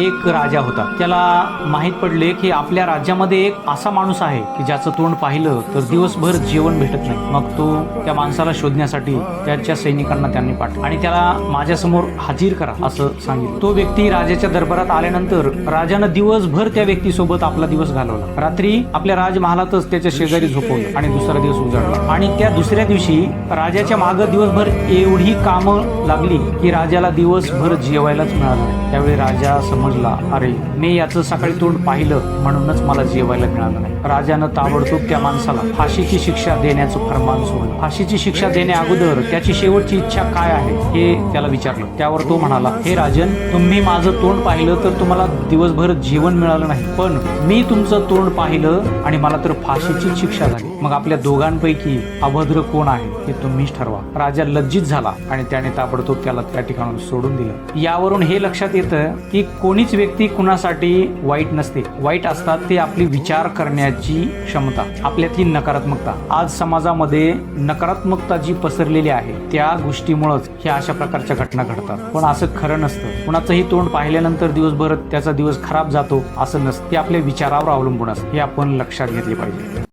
एक राजा होता. त्याला माहीत पडले की आपल्या राज्यामध्ये एक असा माणूस आहे की ज्याचं तोंड पाहिलं तर दिवसभर जेवण भेटत नाही. मग तो त्या माणसाला शोधण्यासाठी त्याच्या सैनिकांना त्यांनी पाठवलं. आणि त्याला माझ्यासमोर हाजीर करा असं सांगितलं. तो व्यक्ती राजाच्या दरबारात आल्यानंतर राजानं दिवसभर त्या व्यक्तीसोबत आपला दिवस घालवला. रात्री आपल्या राजमहालातच त्याच्या शेजारी झोपवलं आणि दुसरा दिवस उजाडला. आणि त्या दुसऱ्या दिवशी राजाच्या माग दिवसभर एवढी कामं लागली की राजाला दिवसभर जेवायलाच मिळालं त्यावेळी राजा समजला अरे मी याचं सकाळी तोंड पाहिलं म्हणूनच मला जेवायला मिळालं नाही. राजानं ताबडतोब त्या माणसाला फाशीची शिक्षा देण्याचं फरमान सोडलं. फाशीची शिक्षा देण्या अगोदर त्याची शेवटची इच्छा काय आहे हे त्याला विचारलं. त्यावर तो म्हणाला हे राजन तुम्ही माझं तोंड पाहिलं तर तुम्हाला दिवसभर जीवन मिळालं नाही. पण मी तुमचं तोंड पाहिलं आणि मला तर फाशीची शिक्षा झाली. मग आपल्या दोघांपैकी अभद्र कोण आहे हे तुम्हीच ठरवा. राजा लज्जित झाला आणि त्याने ताबडतोब त्याला त्या ठिकाणून सोडून दिलं. यावरून हे लक्षात येतं की कोणीच व्यक्ती कुणासाठी वाईट नसते. वाईट असतात ते आपली विचार करण्याची क्षमता आपल्यातली नकारात्मकता. आज समाजामध्ये नकारात्मकता जी पसरलेली आहे त्या गोष्टीमुळेच ह्या अशा प्रकारच्या घटना घडतात. पण असं खरं नसतं. कुणाचंही तोंड पाहिल्यानंतर दिवसभर त्याचा दिवस खराब जातो असं नसतं. ते आपल्या विचारावर अवलंबून असतं. हे आपण लक्षात घेतले पाहिजे.